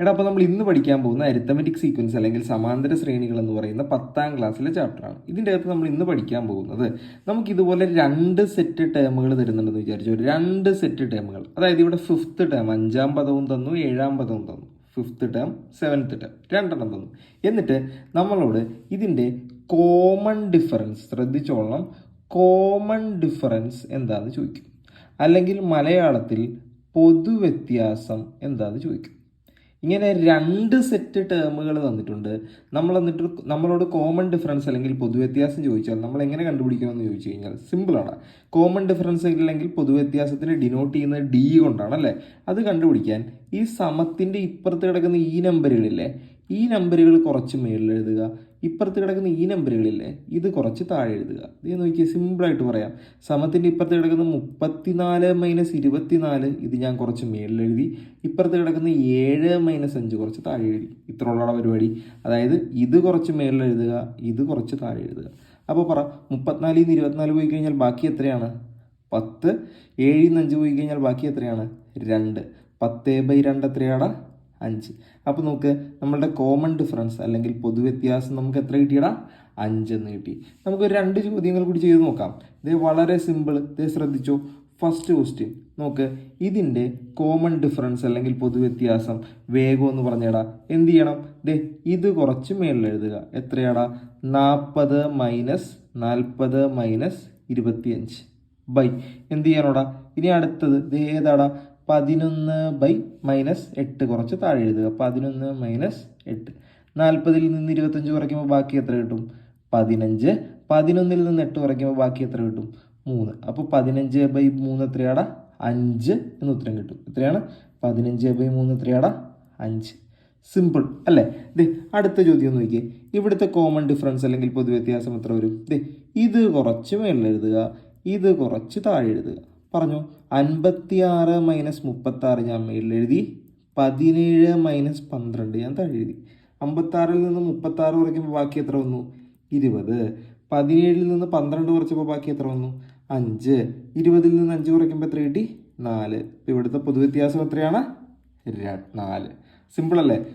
എടാ അപ്പോൾ നമ്മൾ ഇന്ന് പഠിക്കാൻ പോകുന്ന അരിത്തമെറ്റിക് സീക്വൻസ് അല്ലെങ്കിൽ സമാന്തര ശ്രേണികൾ എന്ന് പറയുന്ന പത്താം ക്ലാസ്സിലെ ചാപ്റ്ററാണ് ഇതിന്റെ അകത്ത് നമ്മൾ ഇന്ന് പഠിക്കാൻ പോകുന്നത് നമുക്ക് ഇതുപോലെ രണ്ട് സെറ്റ് ടേമുകൾ തരുന്നുണ്ടെന്ന് വിചാരിച്ചു. രണ്ട് സെറ്റ് ടേമുകൾ അതായത് ഇവിടെ ഫിഫ്ത്ത് ടേം അഞ്ചാം പദവും തന്നു ഏഴാം പദവും തന്നു. ഫിഫ്ത്ത് ടേം സെവൻത്ത് ടേം രണ്ടെണ്ണം തന്നു. എന്നിട്ട് നമ്മളോട് ഇതിന്റെ കോമൺ ഡിഫറൻസ് ശ്രദ്ധിച്ചോളണം. കോമൺ ഡിഫറൻസ് എന്താണെന്ന് ചോദിക്കും. അല്ലെങ്കിൽ മലയാളത്തിൽ പൊതുവ്യത്യാസം എന്താണെന്ന് ചോദിക്കും. ഇങ്ങനെ രണ്ട് സെറ്റ് ടേമുകൾ തന്നിട്ടുണ്ട്. നമ്മൾ എന്നിട്ട് നമ്മളോട് കോമൺ ഡിഫറൻസ് അല്ലെങ്കിൽ പൊതുവ്യത്യാസം ചോദിച്ചാൽ നമ്മൾ എങ്ങനെ കണ്ടുപിടിക്കണമെന്ന് ചോദിച്ചു കഴിഞ്ഞാൽ സിമ്പിളാണ് കോമൺ ഡിഫറൻസ് അല്ലെങ്കിൽ പൊതുവ്യത്യാസത്തിന് ഡിനോട്ട് ചെയ്യുന്നത് ഡി കൊണ്ടാണ് അല്ലേ? അത് കണ്ടുപിടിക്കാൻ ഈ സമത്തിന്റെ ഇപ്പുറത്ത് കിടക്കുന്ന ഈ നമ്പറുകളില്ലേ ഈ നമ്പറുകൾ കുറച്ച് മേളിൽ എഴുതുക. ഇപ്പുറത്ത് കിടക്കുന്ന ഈ നമ്പറുകളില്ലേ ഇത് കുറച്ച് താഴെ എഴുതുക. ഇത് നോക്കിയാൽ സിമ്പിളായിട്ട് പറയാം. സമത്തിന്റെ ഇപ്പുറത്ത് കിടക്കുന്ന മുപ്പത്തിനാല് മൈനസ് ഇരുപത്തിനാല് ഇത് ഞാൻ കുറച്ച് മേളിൽ എഴുതി. ഇപ്പുറത്ത് കിടക്കുന്ന ഏഴ് മൈനസ് അഞ്ച് കുറച്ച് താഴെ എഴുതി. ഇത്ര ഉള്ള പരിപാടി. അതായത് ഇത് കുറച്ച് മേളിൽ എഴുതുക ഇത് കുറച്ച് താഴെ എഴുതുക. അപ്പോൾ പറ മുപ്പത്തിനാലിൽ നിന്ന് ഇരുപത്തിനാല് പോയി കഴിഞ്ഞാൽ ബാക്കി എത്രയാണ്? പത്ത്. ഏഴിൽ നിന്ന് അഞ്ച് പോയി കഴിഞ്ഞാൽ ബാക്കി എത്രയാണ്? രണ്ട്. പത്ത് ബൈ രണ്ട് എത്രയാണ്? അഞ്ച്. അപ്പോൾ നമുക്ക് നമ്മളുടെ കോമൺ ഡിഫറൻസ് അല്ലെങ്കിൽ പൊതുവ്യത്യാസം നമുക്ക് എത്ര കിട്ടിയടാ? അഞ്ചെന്ന് കിട്ടി. നമുക്ക് രണ്ട് ചോദ്യങ്ങൾ കൂടി ചെയ്ത് നോക്കാം. ഇത് വളരെ സിമ്പിൾ ഇത് ശ്രദ്ധിച്ചോ. ഫസ്റ്റ് ക്വസ്റ്റ്യൻ നോക്ക് ഇതിന്റെ കോമൺ ഡിഫറൻസ് അല്ലെങ്കിൽ പൊതുവ്യത്യാസം വേഗം എന്ന് പറഞ്ഞടാ. എന്ത് ചെയ്യണം? ദേ ഇത് കുറച്ച് മേളിൽ എഴുതുക. എത്രയാടാ? നാൽപ്പത് മൈനസ് നാൽപ്പത് മൈനസ് ഇരുപത്തിയഞ്ച്. ബൈ. എന്ത് ചെയ്യാനോടാ ഇനി അടുത്തത് ഏതാടാ? പതിനൊന്ന് ബൈ മൈനസ് എട്ട് കുറച്ച് താഴെ എഴുതുക. പതിനൊന്ന് മൈനസ് എട്ട്. നാൽപ്പതിൽ നിന്ന് ഇരുപത്തഞ്ച് കുറയ്ക്കുമ്പോൾ ബാക്കി എത്ര കിട്ടും? പതിനഞ്ച്. പതിനൊന്നിൽ നിന്ന് എട്ട് കുറയ്ക്കുമ്പോൾ ബാക്കി എത്ര കിട്ടും? മൂന്ന്. അപ്പോൾ പതിനഞ്ച് ബൈ മൂന്ന് എത്രയാട? അഞ്ച് എന്ന് ഉത്തരം കിട്ടും. എത്രയാണ്? പതിനഞ്ച് ബൈ മൂന്ന് എത്രയാട? അഞ്ച്. സിമ്പിൾ അല്ലേ? ദേ അടുത്ത ചോദ്യം നോക്കിയേ. ഇവിടുത്തെ കോമൺ ഡിഫറൻസ് അല്ലെങ്കിൽ പൊതുവ്യത്യാസം എത്ര വരും? ദേ ഇത് കുറച്ച് മേളിൽ എഴുതുക. ഇത് കുറച്ച് താഴെ എഴുതുക. പറഞ്ഞു? അൻപത്തി ആറ് മൈനസ് മുപ്പത്തി ആറ് ഞാൻ മേളിൽ എഴുതി. പതിനേഴ് മൈനസ് പന്ത്രണ്ട് ഞാൻ താഴെ എഴുതി. അമ്പത്താറിൽ നിന്ന് മുപ്പത്തി ആറ് കുറയ്ക്കുമ്പോൾ ബാക്കി എത്ര വന്നു? ഇരുപത്. പതിനേഴിൽ നിന്ന് പന്ത്രണ്ട് കുറച്ചപ്പോൾ ബാക്കി എത്ര വന്നു? അഞ്ച്. ഇരുപതിൽ നിന്ന് അഞ്ച് കുറയ്ക്കുമ്പോൾ എത്ര കിട്ടി? നാല്. ഇവിടുത്തെ പൊതുവ്യത്യാസം എത്രയാണ്? നാല്. സിമ്പിൾ അല്ലേ